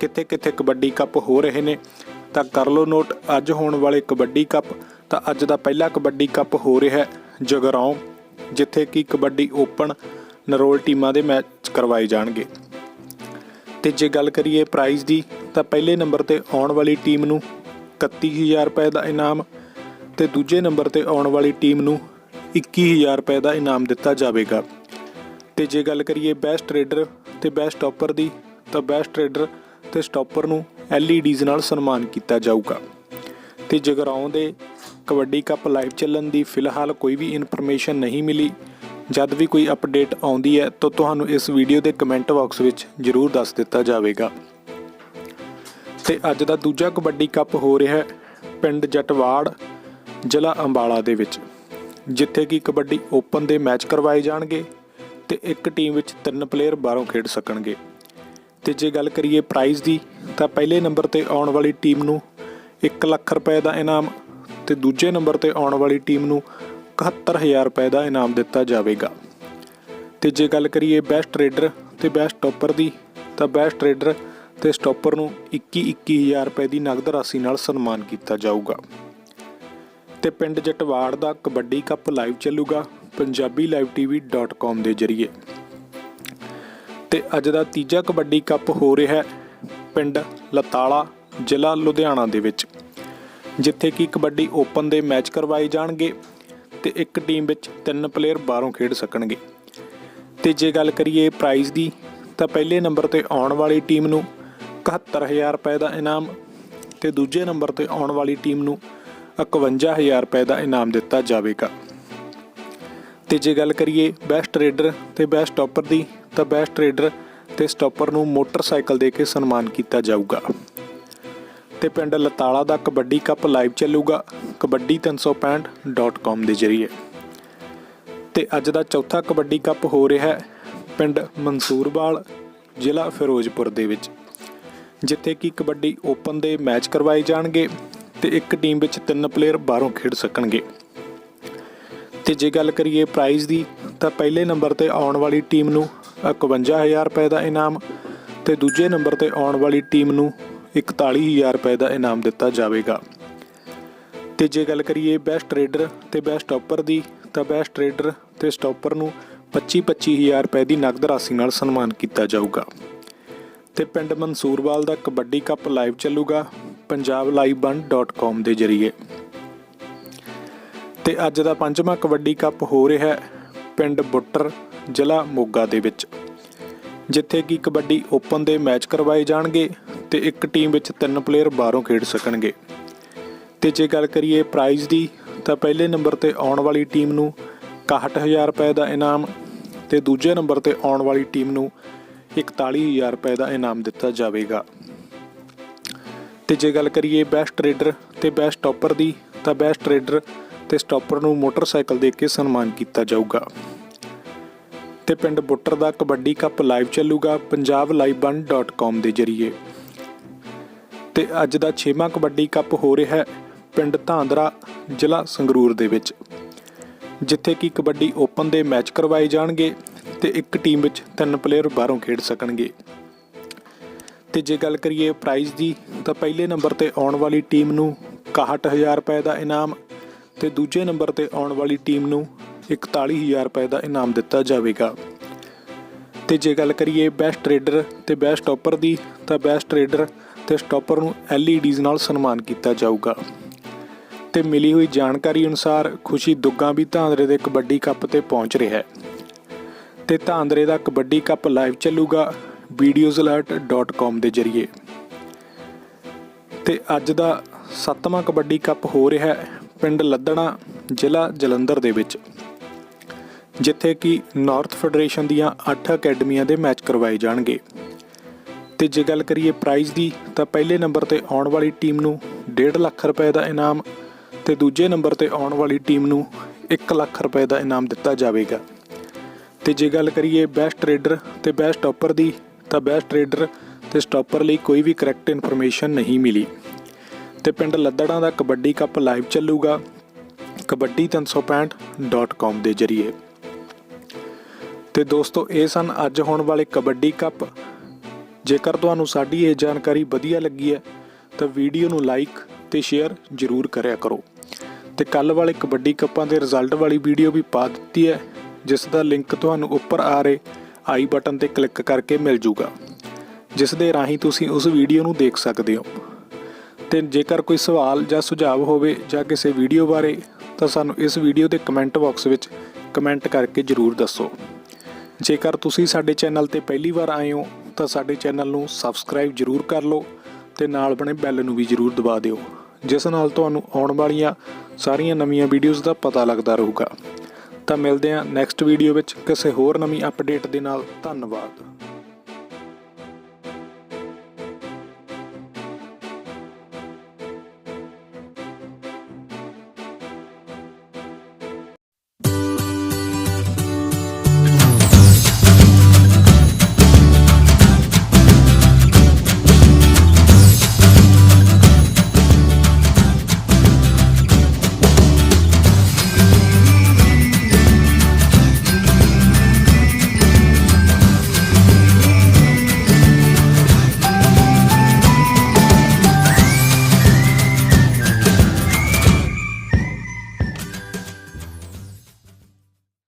ਕਿੱਥੇ-ਕਿੱਥੇ kabaddi cup ਹੋ ਰਹੇ ਨੇ, ਤਾਂ ਕਰ ਲਓ ਨੋਟ, ਅੱਜ ਹੋਣ ਵਾਲੇ ਕਬੱਡੀ ਕੱਪ, ਤਾਂ ਅੱਜ ਦਾ ਪਹਿਲਾ ਕਬੱਡੀ ਕੱਪ ਹੋ ਰਿਹਾ ਹੈ ਜਗਰਾਉਂ, ਜਿੱਥੇ ਕਿ ਕਬੱਡੀ ਓਪਨ ਨਰੋਲ ਟੀਮਾਂ ਦੇ ਮੈਚ ਕਰਵਾਏ ਜਾਣਗੇ। ਤੇ ਜੇ ਗੱਲ ਕਰੀਏ ਪ੍ਰਾਈਜ਼ ਦੀ, ਤਾਂ ਪਹਿਲੇ ਨੰਬਰ ਤੇ ਆਉਣ ਵਾਲੀ ਟੀਮ ਨੂੰ 31000 ਰੁਪਏ ਦਾ ਇਨਾਮ ਤੇ ਦੂਜੇ ਨੰਬਰ ਤੇ ਆਉਣ ਵਾਲੀ ਟੀਮ ਨੂੰ 21000 ਰੁਪਏ ਦਾ ਇਨਾਮ ਦਿੱਤਾ ਜਾਵੇਗਾ। ਤੇ ਜੇ ਗੱਲ ਕਰੀਏ ਬੈਸਟ ਟ੍ਰੇਡਰ ਤੇ ਬੈਸਟ ਸਟਾਪਰ ਦੀ, ਤਾਂ ਬੈਸਟ ਟ੍ਰੇਡਰ ਤੇ ਸਟਾਪਰ ਨੂੰ LEDs ਨਾਲ ਸਨਮਾਨ ਕੀਤਾ ਜਾਊਗਾ। ਤੇ ਜਗਰਾਉਂ ਦੇ ਕਬੱਡੀ ਕੱਪ ਲਾਈਵ ਚੱਲਣ ਦੀ ਫਿਲਹਾਲ ਕੋਈ ਵੀ ਇਨਫੋਰਮੇਸ਼ਨ ਨਹੀਂ ਮਿਲੀ, ਜਦ ਵੀ ਕੋਈ ਅਪਡੇਟ ਆਉਂਦੀ ਹੈ, ਤਾਂ ਤੁਹਾਨੂੰ ਇਸ ਵੀਡੀਓ ਦੇ ਕਮੈਂਟ ਬਾਕਸ ਵਿੱਚ ਜ਼ਰੂਰ ਦੱਸ ਦਿੱਤਾ ਜਾਵੇਗਾ। ਤੇ ਅੱਜ ਦਾ ਦੂਜਾ ਕਬੱਡੀ ਕੱਪ ਹੋ ਰਿਹਾ ਹੈ, ਪਿੰਡ ਜਟਵਾੜ, ਜ਼ਿਲ੍ਹਾ ਅੰਬਾਲਾ ਦੇ ਵਿੱਚ, ਜਿੱਥੇ ਕਿ ਕਬੱਡੀ ਓਪਨ ਦੇ ਮੈਚ ਕਰਵਾਏ ਜਾਣਗੇ ਤੇ ਇੱਕ ਟੀਮ ਵਿੱਚ ਤਿੰਨ ਪਲੇਅਰ ਬਾਹਰੋਂ ਖੇਡ ਸਕਣਗੇ। ਤੇ ਜੇ ਗੱਲ ਕਰੀਏ ਪ੍ਰਾਈਜ਼ ਦੀ, ਤਾਂ ਪਹਿਲੇ ਨੰਬਰ ਤੇ ਆਉਣ ਵਾਲੀ ਟੀਮ ਨੂੰ 1 ਲੱਖ ਰੁਪਏ ਦਾ ਇਨਾਮ ਤੇ ਦੂਜੇ ਨੰਬਰ ਤੇ ਆਉਣ ਵਾਲੀ ਟੀਮ ਨੂੰ 71000 ਰੁਪਏ ਦਾ ਇਨਾਮ ਦਿੱਤਾ ਜਾਵੇਗਾ। ਤੇ ਜੇ ਗੱਲ ਕਰੀਏ ਬੈਸਟ ਟ੍ਰੇਡਰ ਤੇ ਬੈਸਟ ਟੌਪਰ ਦੀ, ਤਾਂ ਬੈਸਟ ਟ੍ਰੇਡਰ ਤੇ ਸਟਾਪਰ ਨੂੰ 21 21000 ਰੁਪਏ ਦੀ ਨਗਦ ਰਾਸ਼ੀ ਨਾਲ ਸਨਮਾਨ ਕੀਤਾ ਜਾਊਗਾ। ਤੇ ਪਿੰਡ ਜਟਵਾੜ ਦਾ ਕਬੱਡੀ ਕੱਪ ਲਾਈਵ ਚੱਲੂਗਾ punjabilivetv.com ਦੇ ਜ਼ਰੀਏ। ਤੇ ਅੱਜ ਦਾ ਤੀਜਾ ਕਬੱਡੀ ਕੱਪ ਹੋ ਰਿਹਾ ਹੈ ਪਿੰਡ ਲਤਾਲਾ, ਜ਼ਿਲ੍ਹਾ ਲੁਧਿਆਣਾ ਦੇ ਵਿੱਚ, ਜਿੱਥੇ ਕਿ ਕਬੱਡੀ ਓਪਨ ਦੇ ਮੈਚ ਕਰਵਾਏ ਜਾਣਗੇ ਤੇ ਇੱਕ ਟੀਮ ਵਿੱਚ ਤਿੰਨ ਪਲੇਅਰ ਬਾਹਰੋਂ ਖੇਡ ਸਕਣਗੇ। ਤੇ ਜੇ ਗੱਲ ਕਰੀਏ ਪ੍ਰਾਈਜ਼ ਦੀ, ਤਾਂ ਪਹਿਲੇ ਨੰਬਰ ਤੇ ਆਉਣ ਵਾਲੀ ਟੀਮ ਨੂੰ 71000 ਰੁਪਏ ਦਾ ਇਨਾਮ ਤੇ ਦੂਜੇ ਨੰਬਰ ਤੇ ਆਉਣ ਵਾਲੀ ਟੀਮ ਨੂੰ 51000 ਰੁਪਏ ਦਾ ਇਨਾਮ ਦਿੱਤਾ ਜਾਵੇਗਾ। ਤੇ ਜੇ ਗੱਲ ਕਰੀਏ ਬੈਸਟ ਰੇਡਰ ਤੇ ਬੈਸਟ ਸਟਾਪਰ ਦੀ ਤਾਂ ਬੈਸਟ ਟ੍ਰੇਡਰ ਤੇ ਸਟਾਪਰ ਨੂੰ ਮੋਟਰਸਾਈਕਲ ਦੇ ਕੇ ਸਨਮਾਨ ਕੀਤਾ ਜਾਊਗਾ। ਤੇ ਪਿੰਡ ਲਤਾਲਾ ਦਾ ਕਬੱਡੀ ਕੱਪ ਲਾਈਵ ਚੱਲੂਗਾ kabaddi365.com ਦੇ ਜ਼ਰੀਏ। ਤੇ ਅੱਜ ਦਾ ਚੌਥਾ ਕਬੱਡੀ ਕੱਪ ਹੋ ਰਿਹਾ ਹੈ ਪਿੰਡ ਮਨਸੂਰਵਾਲ, ਜ਼ਿਲ੍ਹਾ ਫਿਰੋਜ਼ਪੁਰ ਦੇ ਵਿੱਚ, ਜਿੱਥੇ ਕਿ ਕਬੱਡੀ ਓਪਨ ਦੇ ਮੈਚ ਕਰਵਾਏ ਜਾਣਗੇ ਤੇ ਇੱਕ ਟੀਮ ਵਿੱਚ ਤਿੰਨ ਪਲੇਅਰ ਬਾਹਰੋਂ ਖੇਡ ਸਕਣਗੇ। ਤੇ ਜੇ ਗੱਲ ਕਰੀਏ ਪ੍ਰਾਈਜ਼ ਦੀ, ਤਾਂ ਪਹਿਲੇ ਨੰਬਰ ਤੇ ਆਉਣ ਵਾਲੀ ਟੀਮ ਨੂੰ 51000 ਰੁਪਏ ਦਾ ਇਨਾਮ ਤੇ ਦੂਜੇ ਨੰਬਰ ਤੇ ਆਉਣ ਵਾਲੀ ਟੀਮ ਨੂੰ 41000 ਰੁਪਏ ਦਾ ਇਨਾਮ ਦਿੱਤਾ ਜਾਵੇਗਾ। ਤੇ ਜੇ ਗੱਲ ਕਰੀਏ ਬੈਸਟ ਟ੍ਰੇਡਰ ਤੇ ਬੈਸਟ ਸਟਾਪਰ ਦੀ, ਤਾਂ ਬੈਸਟ ਟ੍ਰੇਡਰ ਤੇ ਸਟਾਪਰ ਨੂੰ 25-25000 ਰੁਪਏ ਦੀ ਨਗਦ ਰਾਸ਼ੀ ਨਾਲ ਸਨਮਾਨ ਕੀਤਾ ਜਾਊਗਾ। ਤੇ ਪਿੰਡ ਮਨਸੂਰਵਾਲ ਦਾ ਕਬੱਡੀ ਕੱਪ ਲਾਈਵ ਚੱਲੂਗਾ punjabliveone.com ਦੇ ਜ਼ਰੀਏ। ਤੇ ਅੱਜ ਦਾ ਪੰਜਵਾਂ ਕਬੱਡੀ ਕੱਪ ਹੋ ਰਿਹਾ ਹੈ ਪਿੰਡ ਬੁੱਟਰ ਜ਼ਿਲ੍ਹਾ ਮੋਗਾ ਦੇ ਵਿੱਚ। ਜਿੱਥੇ ਕਿ ਕਬੱਡੀ ਓਪਨ ਦੇ ਮੈਚ ਕਰਵਾਏ ਜਾਣਗੇ ਤੇ ਇੱਕ ਟੀਮ ਵਿੱਚ ਤਿੰਨ ਪਲੇਅਰ ਬਾਹਰੋਂ ਖੇਡ ਸਕਣਗੇ। ਤੇ ਜੇ ਗੱਲ ਕਰੀਏ ਪ੍ਰਾਈਜ਼ ਦੀ, ਤਾਂ ਪਹਿਲੇ ਨੰਬਰ ਤੇ ਆਉਣ ਵਾਲੀ ਟੀਮ ਨੂੰ 61000 ਰੁਪਏ ਦਾ ਇਨਾਮ ਤੇ ਦੂਜੇ ਨੰਬਰ ਤੇ ਆਉਣ ਵਾਲੀ ਟੀਮ ਨੂੰ 41000 ਰੁਪਏ ਦਾ ਇਨਾਮ ਦਿੱਤਾ ਜਾਵੇਗਾ। ਤੇ ਜੇ ਗੱਲ ਕਰੀਏ ਬੈਸਟ ਟ੍ਰੇਡਰ ਤੇ ਬੈਸਟ ਸਟਾਪਰ ਦੀ, ਤਾਂ ਬੈਸਟ ਟ੍ਰੇਡਰ ਤੇ ਸਟਾਪਰ ਨੂੰ ਮੋਟਰਸਾਈਕਲ ਦੇ ਕੇ ਸਨਮਾਨ ਕੀਤਾ ਜਾਊਗਾ। ਤੇ ਪਿੰਡ ਬੁੱਟਰ ਦਾ ਕਬੱਡੀ ਕੱਪ ਲਾਈਵ ਚੱਲੂਗਾ punjabliveone.com ਦੇ ਜ਼ਰੀਏ। ਤੇ ਅੱਜ ਦਾ 6ਵਾਂ ਕਬੱਡੀ ਕੱਪ ਹੋ ਰਿਹਾ ਹੈ ਪਿੰਡ ਧਾਂਦਰਾ, ਜ਼ਿਲ੍ਹਾ ਸੰਗਰੂਰ ਦੇ ਵਿੱਚ। ਜਿੱਥੇ ਕਿ ਕਬੱਡੀ ਓਪਨ ਦੇ ਮੈਚ ਕਰਵਾਏ ਜਾਣਗੇ ਤੇ ਇੱਕ ਟੀਮ ਵਿੱਚ ਤਿੰਨ ਪਲੇਅਰ ਬਾਹਰੋਂ ਖੇਡ ਸਕਣਗੇ। ਤੇ ਜੇ ਗੱਲ ਕਰੀਏ ਪ੍ਰਾਈਜ਼ ਦੀ, ਤਾਂ ਪਹਿਲੇ ਨੰਬਰ ਤੇ ਆਉਣ ਵਾਲੀ ਟੀਮ ਨੂੰ 61000 ਰੁਪਏ ਦਾ ਇਨਾਮ ਤੇ ਦੂਜੇ ਨੰਬਰ ਤੇ ਆਉਣ ਵਾਲੀ ਟੀਮ ਨੂੰ 41000 ਰੁਪਏ ਦਾ ਇਨਾਮ ਦਿੱਤਾ ਜਾਵੇਗਾ। ਤੇ ਜੇ ਗੱਲ ਕਰੀਏ ਬੈਸਟ ਟ੍ਰੇਡਰ ਤੇ ਬੈਸਟ ਸਟਾਪਰ ਦੀ, ਤਾਂ ਬੈਸਟ ਟ੍ਰੇਡਰ ਤੇ ਸਟਾਪਰ ਨੂੰ LEDs ਨਾਲ ਸਨਮਾਨ ਕੀਤਾ ਜਾਊਗਾ। ਤੇ ਮਿਲੀ ਹੋਈ ਜਾਣਕਾਰੀ ਅਨੁਸਾਰ ਖੁਸ਼ੀ ਦੁੱਗਾ ਵੀ ਧਾਂਦਰੇ ਦੇ ਕਬੱਡੀ ਕੱਪ ਤੇ ਪਹੁੰਚ ਰਿਹਾ ਹੈ। ਤੇ ਧਾਂਦਰੇ ਦਾ ਕਬੱਡੀ ਕੱਪ ਲਾਈਵ ਚੱਲੂਗਾ videosalert.com ਦੇ ਜ਼ਰੀਏ। ਤੇ ਅੱਜ ਦਾ ਸੱਤਵਾਂ ਕਬੱਡੀ ਕੱਪ ਹੋ ਰਿਹਾ ਹੈ ਪਿੰਡ ਲੱਦਣਾ, ਜ਼ਿਲ੍ਹਾ ਜਲੰਧਰ ਦੇ ਵਿੱਚ। ਜਿੱਥੇ ਕਿ ਨਾਰਥ ਫੈਡਰੇਸ਼ਨ ਦੀਆਂ 8 ਅਕੈਡਮੀਆਂ ਦੇ ਮੈਚ ਕਰਵਾਏ ਜਾਣਗੇ। ਤੇ ਜੇ ਗੱਲ ਕਰੀਏ ਪ੍ਰਾਈਜ਼ ਦੀ, ਤਾਂ ਪਹਿਲੇ ਨੰਬਰ ਤੇ ਆਉਣ ਵਾਲੀ ਟੀਮ ਨੂੰ 1.5 ਲੱਖ ਰੁਪਏ ਦਾ ਇਨਾਮ ਤੇ ਦੂਜੇ ਨੰਬਰ ਤੇ ਆਉਣ ਵਾਲੀ ਟੀਮ ਨੂੰ 1 ਲੱਖ ਰੁਪਏ ਦਾ ਇਨਾਮ ਦਿੱਤਾ ਜਾਵੇਗਾ। ਤੇ ਜੇ ਗੱਲ ਕਰੀਏ ਬੈਸਟ ਟ੍ਰੇਡਰ ਤੇ ਬੈਸਟ ਸਟਾਪਰ ਦੀ, ਤਾਂ ਬੈਸਟ ਟ੍ਰੇਡਰ ਤੇ ਸਟਾਪਰ ਲਈ ਕੋਈ ਵੀ ਕਰੈਕਟ ਇਨਫੋਰਮੇਸ਼ਨ ਨਹੀਂ ਮਿਲੀ। ਤੇ ਪਿੰਡ ਲੱਦੜਾਂ ਦਾ ਕਬੱਡੀ ਕੱਪ ਲਾਈਵ ਚੱਲੂਗਾ ਕਬੱਡੀ365.com ਦੇ ਜ਼ਰੀਏ। ਤੇ ਦੋਸਤੋ, ਇਹ ਸਨ ਅੱਜ ਹੋਣ ਵਾਲੇ ਕਬੱਡੀ ਕੱਪ। ਜੇਕਰ ਤੁਹਾਨੂੰ ਸਾਡੀ ਇਹ ਜਾਣਕਾਰੀ ਵਧੀਆ ਲੱਗੀ ਹੈ, ਤਾਂ ਵੀਡੀਓ ਨੂੰ ਲਾਈਕ ਤੇ ਸ਼ੇਅਰ ਜ਼ਰੂਰ ਕਰਿਆ ਕਰੋ। ਤੇ ਕੱਲ ਵਾਲੇ ਕਬੱਡੀ ਕੱਪਾਂ ਦੇ ਰਿਜ਼ਲਟ ਵਾਲੀ ਵੀਡੀਓ ਵੀ ਪਾ ਦਿੱਤੀ ਹੈ, ਜਿਸ ਦਾ ਲਿੰਕ ਤੁਹਾਨੂੰ ਉੱਪਰ ਆ ਰਹੇ ਆਈ ਬਟਨ ਤੇ ਕਲਿੱਕ ਕਰਕੇ ਮਿਲ ਜੂਗਾ, ਜਿਸ ਦੇ ਰਾਹੀਂ ਤੁਸੀਂ ਉਸ ਵੀਡੀਓ ਨੂੰ ਦੇਖ ਸਕਦੇ ਹੋ। ਤੇ ਜੇਕਰ ਕੋਈ ਸਵਾਲ ਜਾਂ ਸੁਝਾਅ ਹੋਵੇ ਜਾਂ ਕਿਸੇ ਵੀਡੀਓ ਬਾਰੇ, ਤਾਂ ਸਾਨੂੰ ਇਸ ਵੀਡੀਓ ਦੇ ਕਮੈਂਟ ਬਾਕਸ ਵਿੱਚ ਕਮੈਂਟ ਕਰਕੇ ਜਰੂਰ ਦੱਸੋ। ਜੇਕਰ ਤੁਸੀਂ ਸਾਡੇ ਚੈਨਲ ਤੇ ਪਹਿਲੀ ਵਾਰ ਆਏ ਹੋ, ਤਾਂ ਸਾਡੇ ਚੈਨਲ ਨੂੰ ਸਬਸਕ੍ਰਾਈਬ ਜਰੂਰ ਕਰ ਲਓ ਤੇ ਨਾਲ ਬਣੇ ਬੈਲ ਨੂੰ ਵੀ ਜਰੂਰ ਦਬਾ ਦਿਓ, ਜਿਸ ਨਾਲ ਤੁਹਾਨੂੰ ਆਉਣ ਵਾਲੀਆਂ ਸਾਰੀਆਂ ਨਵੀਆਂ ਵੀਡੀਓਜ਼ ਦਾ ਪਤਾ ਲੱਗਦਾ ਰਹੂਗਾ। ਤਾਂ ਮਿਲਦੇ ਹਾਂ ਨੈਕਸਟ ਵੀਡੀਓ ਵਿੱਚ ਕਿਸੇ ਹੋਰ ਨਵੀਂ ਅਪਡੇਟ ਦੇ ਨਾਲ। ਧੰਨਵਾਦ।